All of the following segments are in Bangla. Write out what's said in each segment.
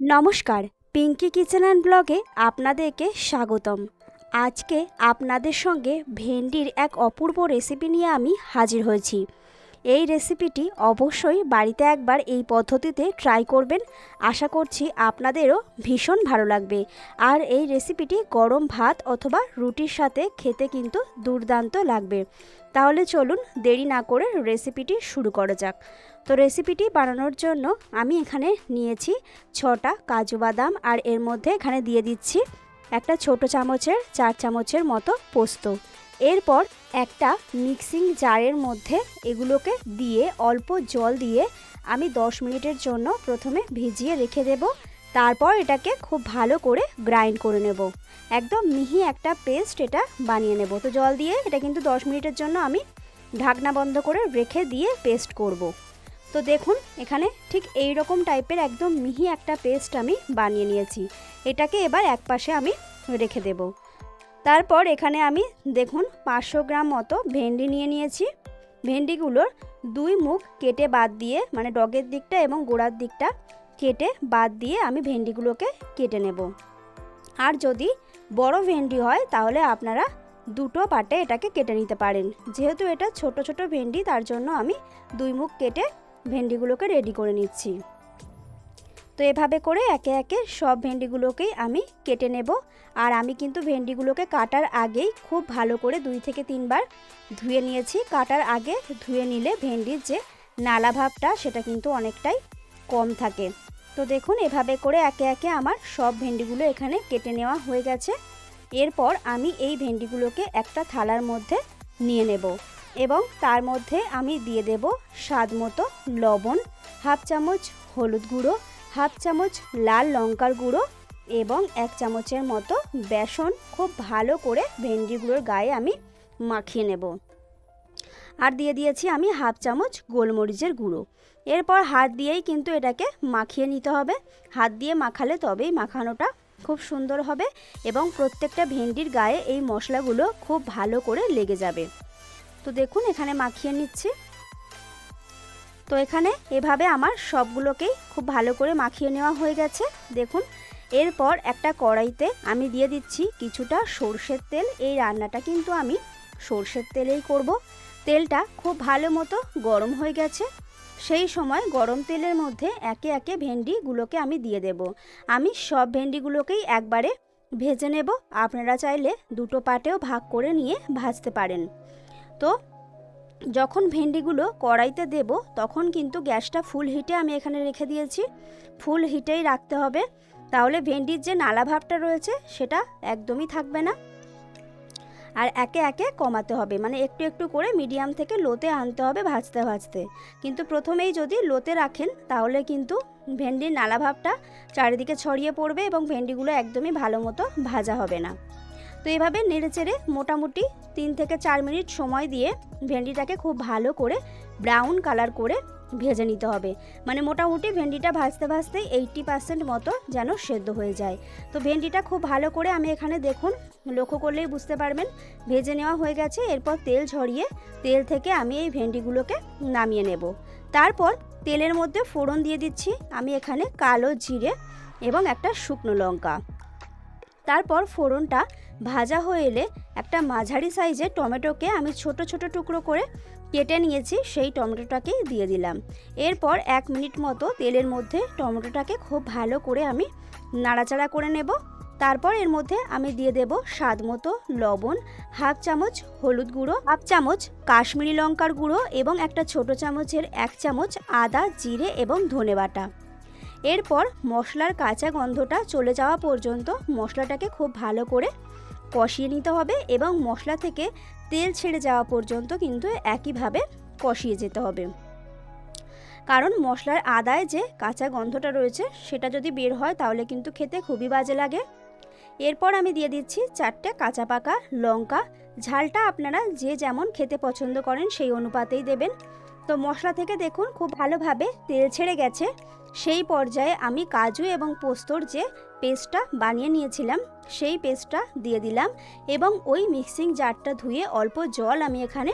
নমস্কার, পিঙ্কি কিচেন অ্যান্ড ব্লগে আপনাদেরকে স্বাগতম। আজকে আপনাদের সঙ্গে ভেন্ডির এক অপূর্ব রেসিপি নিয়ে আমি হাজির হয়েছি। এই রেসিপিটি অবশ্যই বাড়িতে একবার এই পদ্ধতিতে ট্রাই করবেন। আশা করছি আপনাদেরও ভীষণ ভালো লাগবে। আর এই রেসিপিটি গরম ভাত অথবা রুটির সাথে খেতে কিন্তু দুর্দান্ত লাগবে। তাহলে চলুন দেরি না করে রেসিপিটি শুরু করা যাক। তো রেসিপিটি বানানোর জন্য আমি এখানে নিয়েছি ছটা কাজু বাদাম আর এর মধ্যে এখানে দিয়ে দিচ্ছি একটা ছোট চামচের, চার চামচের মতো পোস্ত। এরপর একটা মিক্সিং জারের মধ্যে এগুলোকে দিয়ে অল্প জল দিয়ে আমি 10 মিনিটের জন্য প্রথমে ভিজিয়ে রেখে দেব। তারপর এটাকে খুব ভালো করে গ্রাইন্ড করে নেব। একদম মিহি একটা পেস্ট এটা বানিয়ে নেব। তো জল দিয়ে এটা কিন্তু 10 মিনিটের জন্য আমি ঢাকনা বন্ধ করে রেখে দিয়ে পেস্ট করব। তো দেখুন, এখানে ঠিক এই রকম টাইপের একদম মিহি একটা পেস্ট আমি বানিয়ে নিয়েছি। এটাকে এবার এক পাশে আমি রেখে দেব। তারপর এখানে আমি দেখুন পাঁচশো গ্রাম মতো ভেন্ডি নিয়ে নিয়েছি। ভেন্ডিগুলোর দুই মুখ কেটে বাদ দিয়ে মানে ডগের দিকটা এবং গোড়ার দিকটা কেটে বাদ দিয়ে আমি ভেন্ডিগুলোকে কেটে নেব। আর যদি বড় ভেন্ডি হয়, তাহলে আপনারা দুটো পাটে এটাকে কেটে নিতে পারেন। যেহেতু এটা ছোট ছোট ভেন্ডি, তার জন্য আমি দুই মুখ কেটে ভেন্ডিগুলোকে রেডি করে নিচ্ছি। তো এভাবে করে একে একে সব ভেন্ডিগুলোকেই আমি কেটে নেব। আর আমি কিন্তু ভেন্ডিগুলোকে কাটার আগেই খুব ভালো করে দুই থেকে তিনবার ধুয়ে নিয়েছি। কাটার আগে ধুয়ে নিলে ভেন্ডির যে নালা ভাবটা, সেটা কিন্তু অনেকটাই কম থাকে। তো দেখুন, এভাবে করে একে একে আমার সব ভেন্ডিগুলো এখানে কেটে নেওয়া হয়ে গেছে। এরপর আমি এই ভেন্ডিগুলোকে একটা থালার মধ্যে নিয়ে নেব এবং তার মধ্যে আমি দিয়ে দেব স্বাদ মতো লবণ, হাফ চামচ হলুদ গুঁড়ো হাফ চামচ লাল লঙ্কার গুঁড়ো এবং এক চামচের মতো বেসন খুব ভালো করে ভেন্ডিগুলোর গায়ে আমি মাখিয়ে নেব। আর দিয়ে দিয়েছি আমি হাফ চামচ গোলমরিচের গুঁড়ো। এরপর হাত দিয়েই কিন্তু এটাকে মাখিয়ে নিতে হবে। হাত দিয়ে মাখালে তবেই মাখানোটা খুব সুন্দর হবে এবং প্রত্যেকটা ভেন্ডির গায়ে এই মশলাগুলো খুব ভালো করে লেগে যাবে। তো দেখুন এখানে মাখিয়ে নিচ্ছি। তো এখানে এভাবে আমার সবগুলোকেই খুব ভালো করে মাখিয়ে নেওয়া হয়ে গেছে। দেখুন, এরপর একটা কড়াইতে আমি দিয়ে দিচ্ছি কিছুটা সর্ষের তেল। এই রান্নাটা কিন্তু আমি সর্ষের তেলেই করব। তেলটা খুব ভালো মতো গরম হয়ে গেছে। সেই সময় গরম তেলের মধ্যে একে একে ভেন্ডিগুলোকে আমি দিয়ে দেব। আমি সব ভেন্ডিগুলোকেই একবারে ভেজে নেব। আপনারা চাইলে দুটো পাটেও ভাগ করে নিয়ে ভাজতে পারেন। তো যখন ভেন্ডিগুলো কড়াইতে দেব, তখন কিন্তু গ্যাসটা ফুল হিটে আমি এখানে রেখে দিয়েছি। ফুল হিটেই রাখতে হবে। তাহলে ভেন্ডির যে নালা ভাবটা রয়েছে, সেটা একদমই থাকবে না। আর একে একে কমাতে হবে। মানে একটু একটু করে মিডিয়াম থেকে লোতে আনতে হবে ভাজতে ভাজতে। কিন্তু প্রথমেই যদি লোতে রাখেন, তাহলে কিন্তু ভেন্ডির নালা ভাবটা চারিদিকে ছড়িয়ে পড়বে এবং ভেন্ডিগুলো একদমই ভালো মতো ভাজা হবে না। তো এভাবে নেড়েচেড়ে মোটামুটি তিন থেকে চার মিনিট সময় দিয়ে ভেন্ডিটাকে খুব ভালো করে ব্রাউন কালার করে ভেজে নিতে হবে। মানে মোটামুটি ভেন্ডিটা ভাজতে ভাজতে এইটটি পার্সেন্ট মতো যেন সেদ্ধ হয়ে যায়। তো ভেন্ডিটা খুব ভালো করে আমি এখানে দেখুন, লক্ষ্য করলেই বুঝতে পারবেন, ভেজে নেওয়া হয়ে গেছে। এরপর তেল ঝরিয়ে তেল থেকে আমি এই ভেন্ডিগুলোকে নামিয়ে নেব। তারপর তেলের মধ্যে ফোড়ন দিয়ে দিচ্ছি। আমি এখানে কালো জিরে এবং একটা শুকনো লঙ্কা। তারপর ফোড়নটা ভাজা হয়ে এলে একটা মাঝারি সাইজের টমেটোকে আমি ছোট ছোট টুকরো করে কেটে নিয়েছি, সেই টমেটোটাকেই দিয়ে দিলাম। এরপর এক মিনিট মতো তেলের মধ্যে টমেটোটাকে খুব ভালো করে আমি নাড়াচাড়া করে নেব। তারপর এর মধ্যে আমি দিয়ে দেব স্বাদ মতো লবণ, হাফ চামচ হলুদ গুঁড়ো, হাফ চামচ কাশ্মীরি লঙ্কার গুঁড়ো এবং একটা ছোট চামচের এক চামচ আদা, জিরে এবং ধনে বাটা। এরপর মশলার কাঁচা গন্ধটা চলে যাওয়া পর্যন্ত মশলাটাকে খুব ভালো করে কষিয়ে নিতে হবে এবং মশলা থেকে তেল ছেড়ে যাওয়া পর্যন্ত কিন্তু একইভাবে কষিয়ে যেতে হবে। কারণ মশলার আদায় যে কাঁচা গন্ধটা রয়েছে সেটা যদি বের হয় তাহলে কিন্তু খেতে খুবই বাজে লাগে। এরপর আমি দিয়ে দিচ্ছি চারটে কাঁচা পাকা লঙ্কা। ঝালটা আপনারা যে যেমন খেতে পছন্দ করেন সেই অনুপাতেই দেবেন। তো মশলা থেকে দেখুন খুব ভালোভাবে তেল ছেড়ে গেছে। সেই পর্যায়ে আমি কাজু এবং পোস্তর যে পেস্টটা বানিয়ে নিয়েছিলাম, সেই পেস্টটা দিয়ে দিলাম এবং ওই মিক্সিং জারটা ধুয়ে অল্প জল আমি এখানে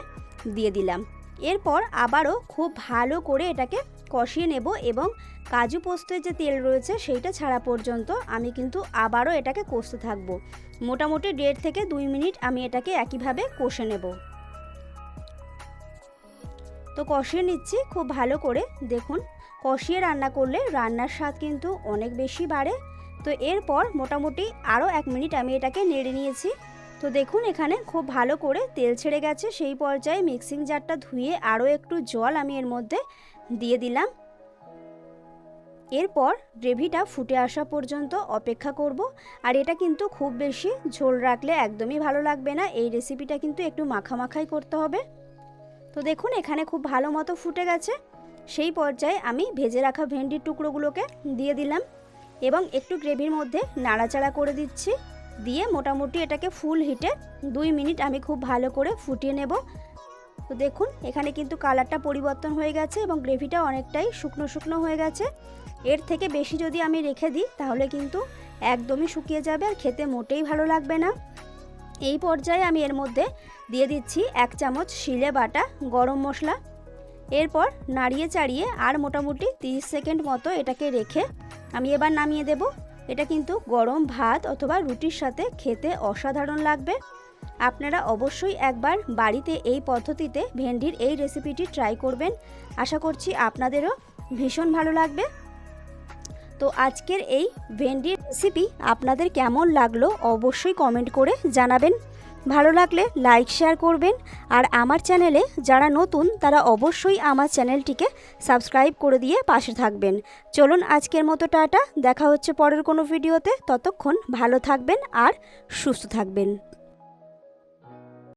দিয়ে দিলাম। এরপর আবারও খুব ভালো করে এটাকে কষিয়ে নেব এবং কাজু পোস্তের যে তেল রয়েছে সেইটা ছাড়া পর্যন্ত আমি কিন্তু আবারও এটাকে কষতে থাকব। মোটামুটি দেড় থেকে দুই মিনিট আমি এটাকে একইভাবে কষে নেব। তো কষিয়ে নিচ্ছি খুব ভালো করে। দেখুন, কষিয়ে রান্না করলে রান্নার স্বাদ কিন্তু অনেক বেশি বাড়ে। তো এরপর মোটামুটি আরও এক মিনিট আমি এটাকে নেড়ে নিয়েছি। তো দেখুন, এখানে খুব ভালো করে তেল ছেড়ে গেছে। সেই পর্যায়ে মিক্সিং জারটা ধুয়ে আরও একটু জল আমি এর মধ্যে দিয়ে দিলাম। এরপর গ্রেভিটা ফুটে আসা পর্যন্ত অপেক্ষা করব। আর এটা কিন্তু খুব বেশি ঝোল রাখলে একদমই ভালো লাগবে না। এই রেসিপিটা কিন্তু একটু মাখামাখাই করতে হবে। তো দেখুন, এখানে খুব ভালো মতো ফুটে গেছে। সেই পর্যায়ে আমি ভেজে রাখা ভেন্ডির টুকরোগুলোকে দিয়ে দিলাম এবং একটু গ্রেভির মধ্যে নাড়াচাড়া করে দিচ্ছি। দিয়ে মোটামুটি এটাকে ফুল হিটে দুই মিনিট আমি খুব ভালো করে ফুটিয়ে নেব। তো দেখুন, এখানে কিন্তু কালারটা পরিবর্তন হয়ে গেছে এবং গ্রেভিটা অনেকটাই শুকনো শুকনো হয়ে গেছে। এর থেকে বেশি যদি আমি রেখে দিই, তাহলে কিন্তু একদমই শুকিয়ে যাবে আর খেতে মোটেই ভালো লাগবে না। এই পর্যায়ে আমি এর মধ্যে দিয়ে দিচ্ছি এক চামচ শিলে বাটা, গরম মশলা। এরপর নাড়িয়ে চাড়িয়ে আর মোটামুটি 30 সেকেন্ড মতো এটাকে রেখে আমি এবার নামিয়ে দেব। এটা কিন্তু গরম ভাত অথবা রুটির সাথে খেতে অসাধারণ লাগবে। আপনারা অবশ্যই একবার বাড়িতে এই পদ্ধতিতে ভেন্ডির এই রেসিপিটি ট্রাই করবেন। আশা করছি আপনাদেরও ভীষণ ভালো লাগবে। তো আজকের এই ভেন্ডির রেসিপি আপনাদের কেমন লাগল অবশ্যই কমেন্ট করে জানাবেন। ভালো লাগলে লাইক শেয়ার করবেন আর আমার চ্যানেলে যারা নতুন তারা অবশ্যই আমার চ্যানেলটিকে সাবস্ক্রাইব করে দিয়ে পাশে থাকবেন। চলুন আজকের মতো টাটা, দেখা হচ্ছে পরের কোনো ভিডিওতে ততক্ষণ ভালো থাকবেন আর সুস্থ থাকবেন।